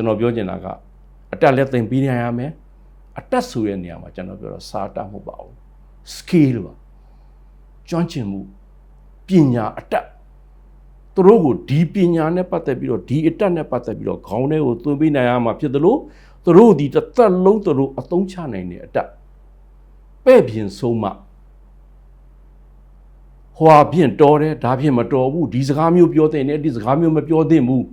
ကျွန်တော်ပြောချင်တာကအတက်လည်းသင်ပြီးနိုင်ရမယ်အတက်ဆိုတဲ့နေရာမှာကျွန်တော်ပြောတော့စာတတ်မဟုတ်ပါဘူး skill ပါကျွမ်းကျင်မှုပညာအတက်သူတို့ကိုဒီပညာနဲ့ပတ်သက်ပြီးတော့ဒီအတက်နဲ့ပတ်သက်ပြီးတော့ခေါင်းထဲကိုသွင်းပေးနိုင်ရမှာဖြစ်တယ်လို့သူတို့ဒီတစ်သက်လုံးသူတို့အသုံးချနိုင်တဲ့အတက်ပဲ့ပြင်ဆုံးမှဟွာဖြင့်တော်တယ်ဒါဖြင့်မတော်ဘူးဒီစကားမျိုးပြောတဲ့နဲ့ဒီစကားမျိုးမပြောသင့်ဘူး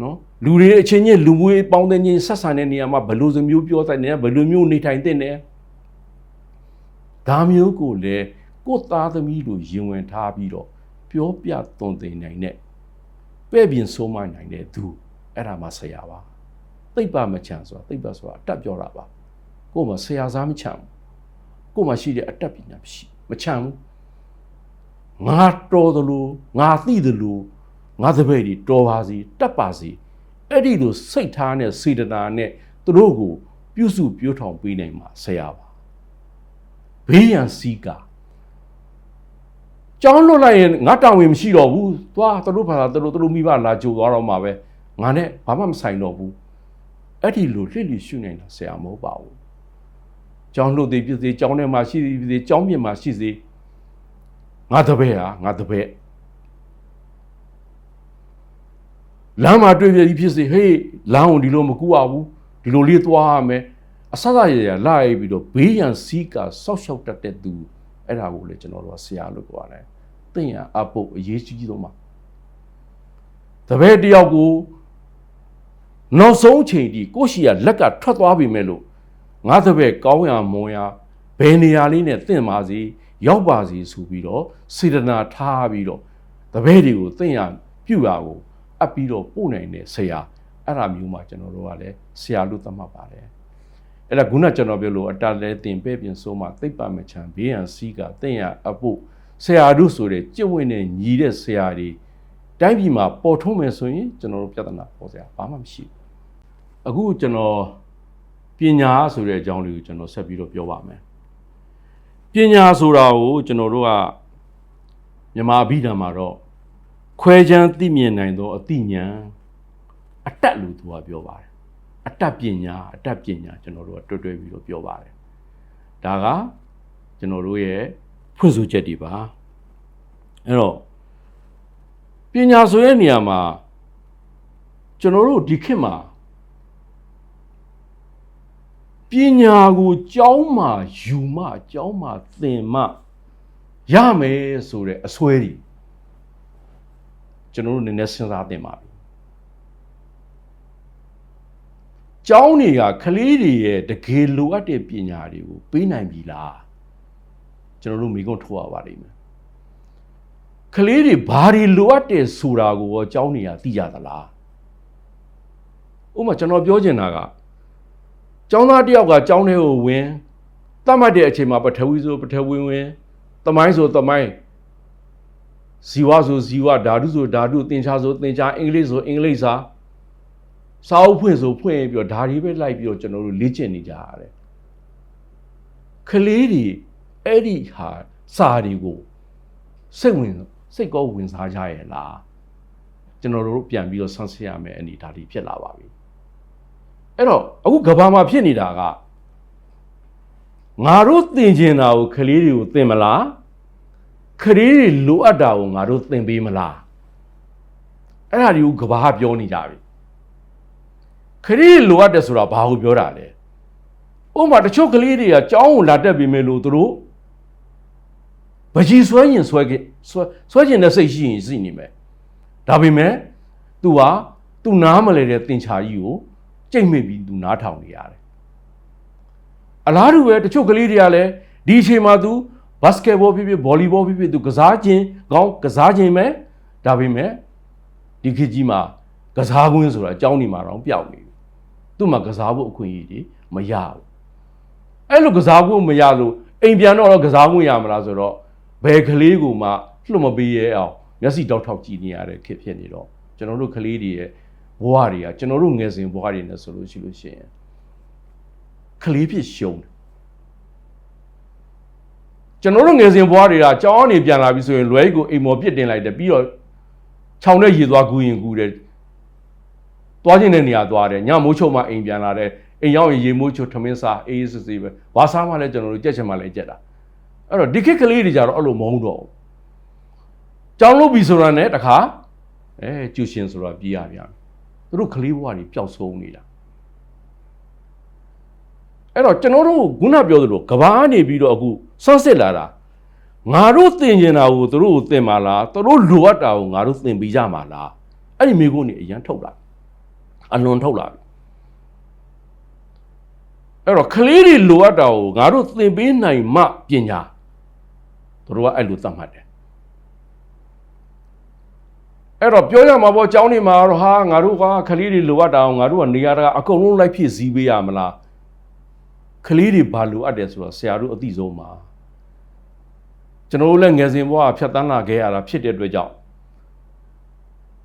နော်လူတွေအချင်းချင်းလူမွေးပေါင်းတဲ့ချင်းဆက်ဆံတဲ့နေရာမှာဘယ်လိုစမျိုးပြောတဲ့နေရာဘယ်လိုမျိုးနေထိုင်တဲ့နေဒါမျိုးကိုလည်းကိုယ်သားသမီးတို့ရင်ဝင်ထားပြီးတော့ပြောပြသွန်သင်နိုင်တဲ့ပဲ့ပြင်ဆုံးမနိုင်တဲ့သူအဲ့ဒါမှဆရာပါသိပ်ပါမချမ်းဆိုတာသိပ်ပါဆိုတာအတက်ပြောတာပါကိုယ်မှဆရာစားမချမ်းဘူးကိုယ်မှရှိတဲ့အတက်ပညာမရှိမချမ်းဘူးငါတော်သလိုငါသိသလို ငါတပည့်တွေတော်ပါစီတက်ပါစီအဲ့ဒီလိုစိတ်ထားနဲ့စေတနာနဲ့သူတို့ကိုပြုစုပြောထောင်ပေးနိုင်မှာဆရာပါဘေးရန်စီးကာကြောင်းလွတ်လိုက်ရင်ငါတောင်းဝင်မရှိတော့ဘူးသွားသူတို့ဘာသာသူတို့သူတို့မိဘလာကြိုသွားတော့မှာပဲငါနဲ့ဘာမှမဆိုင်တော့ဘူးအဲ့ဒီလိုလှစ်လိရှုနိုင်တာဆရာမဟုတ်ပါဘူးကြောင်းလွတ်သေးဖြစ်စေကြောင်းထဲမှာရှိသေးဖြစ်စေကြောင်းပြင်မှာရှိစေငါတပည့်ဟာငါတပည့် လမ်းမှာတွေ့ပြပြီးဖြစ်စေဟေးလမ်းကိုဒီလိုမကူရဘူးဒီလိုလေးသွားရမယ်အဆအဆရရလာရပြီးတော့ဘေးရန်စီးကဆောက်ရှောက်တတ်တဲ့သူအဲ့ဒါကိုလေကျွန်တော်တို့ကဆရာလို့ပြောရတယ်သင်ရအပုတ်အရေးကြီးဆုံးမှာတပည့်တယောက်ကိုနောက်ဆုံးအချိန်ဒီကိုရှိရလက်ကထွက်သွားပြီမဲ့လို့ငါတပည့်ကောင်းရမွန်ရဘယ်နေရာလေးနဲ့သင်ပါစီရောက်ပါစီဆိုပြီးတော့စေတနာထားပြီးတော့တပည့်တွေကိုသင်ရပြုရကို အပ်ပြီးတော့ပို့နိုင်တဲ့ဆရာအဲ့ဒါမျိုးမှကျွန်တော်တို့ကလည်းဆရာလို့သတ်မှတ်ပါတယ်အဲ့ဒါခုနကျွန်တော်ပြောလို့အတလဲတင်ပဲ့ပြင်ဆိုမှသိပ္ပံမချံဘေးရန်စီးကသင်ရအဖို့ဆရာတို့ဆိုတဲ့ကြင့်ဝင်တဲ့ညီတဲ့ဆရာတွေတိုင်းပြည်မှာပေါ်ထုံးမယ်ဆိုရင်ကျွန်တော်တို့ပြဿနာပေါ်စရာဘာမှမရှိဘူးအခုကျွန်တော်ပညာဆိုတဲ့အကြောင်းလေးကိုကျွန်တော်ဆက်ပြီးတော့ပြောပါမယ်ပညာဆိုတာကိုကျွန်တော်တို့ကမြန်မာအဘိဓမ္မာတော့ ခွဲခြမ်းသိမြင်နိုင်သောအသိဉာဏ်အတတ်လို့သူကပြောပါတယ်အတတ်ပညာအတတ်ပညာကျွန်တော်တို့ကတွဲတွဲပြီးတော့ပြောပါတယ်ဒါကကျွန်တော်တို့ရဲ့ဖွင့်ဆိုချက်တွေပါအဲ့တော့ပညာဆိုတဲ့နေရာမှာကျွန်တော်တို့ဒီခေတ်မှာပညာကိုကြောင်းမှယူမှကြောင်းမှသင်မှရမယ်ဆိုတဲ့အစွဲတွေ ကျွန်တော်တို့နည်းနည်းစဉ်းစားသင့်ပါပြီ။ကျောင်းတွေကကလေးတွေရဲ့တကယ်လိုအပ်တဲ့ပညာတွေကိုပေးနိုင်ပြီလား။ကျွန်တော်တို့မိကုန်းထုတ်ရပါလိမ့်မယ်။ကလေးတွေဘာတွေလိုအပ်တယ်ဆိုတာကိုရောကျောင်းတွေကသိကြသလား။ဥပမာကျွန်တော်ပြောချင်တာကကျောင်းသားတစ်ယောက်ကကျောင်းထဲကိုဝင်တတ်မှတ်တဲ့အချိန်မှာပထဝီဆိုပထဝီဝင်သမိုင်းဆိုသမိုင်း ဇီဝဆိုဇီဝဓာတုဆိုဓာတုသင်္ချာဆိုသင်္ချာအင်္ဂလိပ်ဆိုအင်္ဂလိပ်စာစာအုပ်ဖွင့်ဆိုဖွင့်ပြီးတော့ဓာရီပဲလိုက်ပြီးတော့ကျွန်တော်တို့လေ့ကျင့်နေကြရတယ်ကလေးတွေအဲ့ဒီဟာစာတွေကိုစိတ်ဝင်စိတ်ကောဝင်စားကြရဲ့လားကျွန်တော်တို့ပြန်ပြီးတော့ဆန်းစစ်ရမယ်အနေဒါဒီဖြစ်လာပါပြီအဲ့တော့အခုကဘာမှာဖြစ်နေတာကငါတို့သင်ကျင်တာကိုကလေးတွေကိုသင်မလား ခရီးတွေလိုအပ်တာကိုငါတို့သင်ပေးမလားအဲ့ဒါတွေကိုကဘာပြောနေကြပြီခရီးလိုအပ်တယ်ဆိုတာဘာကိုပြောတာလဲဥပမာတချို့ကလေးတွေကကြောင်းကိုလာတက်ပြီမဲ့လို့သူတို့ပကြီးဆွဲရင်ဆွဲခဲ့ဆွဲဆွဲကျင်တဲ့စိတ်ရှိရင်ရှိနေမယ်ဒါပေမဲ့ तू ဟာ तू နားမလဲတဲ့သင်္ချာကြီးကိုကြိတ်မိပြီး तू နားထောင်နေရတယ်အလားတူပဲတချို့ကလေးတွေကလည်းဒီအချိန်မှာ तू ဘတ်စကတ်ဘောဖြစ်ဖြစ်ဗော်လီဘောဖြစ်ဖြစ်သူကစားခြင်းကောင်းကစားခြင်းပဲဒါပေမဲ့ဒီခေတ်ကြီးမှာကစားကွင်းဆိုတာအကြောင်းဒီမှာတော့ပျောက်နေပြီသူ့မှာကစားဖို့အခွင့်အရေးတွေမရဘူးအဲ့လိုကစားဖို့မရလို့အိမ်ပြန်တော့ကစားခွင့်ရမလားဆိုတော့ဘယ်ကလေးကိုမှလွတ်မပေးရဲအောင်မျက်စိတောက်ထောက်ကြည့်နေရတဲ့ခေတ်ဖြစ်နေတော့ကျွန်တော်တို့ကလေးတွေရဲ့ဘဝတွေကကျွန်တော်တို့ငယ်စဉ်ဘဝတွေနဲ့ဆိုလို့ရှိလို့ရှိရင်ကလေးဖြစ်ရှုံးတယ် ကျွန်တော်တို့ငယ်စဉ်ဘွားတွေကကြောင်းအနေပြန်လာပြီဆိုရင်လွဲကိုအိမ်မော်ပြစ်တင်လိုက်တယ်ပြီးတော့ခြောင်နဲ့ရေသွားကူရင်ကူတယ်သွားခြင်းတဲ့နေရာသွားတယ်ညမိုးချုပ်မှအိမ်ပြန်လာတယ်အိမ်ရောက်ရင်ရေမိုးချုပ်ထမင်းစားအေးအေးစစ်စစ်ပဲဘာစားမှလည်းကျွန်တော်တို့ကြက်ချင်မှလည်းကြက်တာအဲ့တော့ဒီခေတ်ကလေးတွေကြတော့အဲ့လိုမဟုတ်တော့ဘူးကြောင်းလို့ပြီဆိုတာနဲ့တခါအဲကျူရှင်ဆိုတာပြေးရပြန်သူတို့ကလေးဘဝတွေပျောက်ဆုံးနေတာ အဲ့တော့ကျွန်တော်တို့ခုနပြောသလိုကဘာနေပြီးတော့အခုဆွန့်စစ်လာတာငါတို့သင်ကျင်တာကိုသူတို့ကိုသင်ပါလားသူတို့လိုအပ်တာကိုငါတို့သင်ပေးကြမှာလားအဲ့ဒီမိကုန်းနေအရန်ထုတ်လာအလွန်ထုတ်လာပြီအဲ့တော့ကလေးတွေလိုအပ်တာကိုငါတို့သင်ပေးနိုင်မှပညာသူတို့ကအဲ့လိုသတ်မှတ်တယ်အဲ့တော့ပြောရမှာပေါ့ကျောင်းနေမှာတော့ဟာငါတို့ကကလေးတွေလိုအပ်တာကိုငါတို့ကနေရာတကာအကုန်လုံးလိုက်ဖြည့်စည်းပေးရမလား ကလေးတွေဘာလိုအပ်တယ်ဆိုတော့ဆရာတို့အသိဆုံးပါကျွန်တော်တို့လည်းငယ်စဉ်ဘဝဖြတ်တန်းလာခဲ့ရတာဖြစ်တဲ့အတွက်ကြောင့်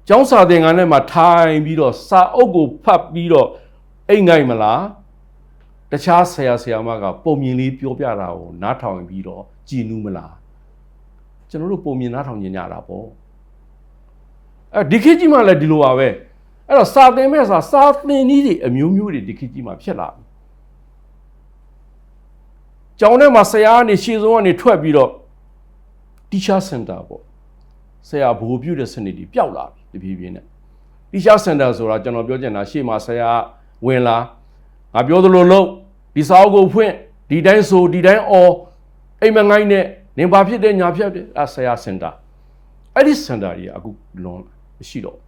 ကျောင်းစာသင်ခန်းထဲမှာထိုင်ပြီးတော့စာအုပ်ကိုဖတ်ပြီးတော့အိမ်ငိုက်မလားတခြားဆရာဆရာမကပုံမြင်လေးပြောပြတာကိုနားထောင်ပြီးတော့ကြည်နူးမလားကျွန်တော်တို့ပုံမြင်နားထောင်နေကြတာပေါ့အဲဒီခေတ်ကြီးမှလည်းဒီလိုပါပဲအဲ့တော့စာသင်မဲ့စာစာသင်နည်းတွေအမျိုးမျိုးတွေဒီခေတ်ကြီးမှဖြစ်လာပြီ ကျောင်းထဲမှာဆရာကနေရှေ့ဆုံးကနေထွက်ပြီးတော့ teacher center ပေါ့ဆရာဘိုးပြုတဲ့စနစ်ကြီးပျောက်လာပြီတဖြည်းဖြည်းနဲ့ teacher center ဆိုတာကျွန်တော်ပြောချင်တာရှေ့မှာဆရာဝင်လာငါပြောသလိုလုပ်ဒီစာအုပ်ကိုဖွင့်ဒီတိုင်းဆိုဒီတိုင်းအော်အိမ်မငိုင်းနဲ့နင်ဘာဖြစ်တဲ့ညာဖြစ်တဲ့အဲဆရာ center အဲ့ဒီ center ကြီးကအခုလွန်မရှိတော့ဘူး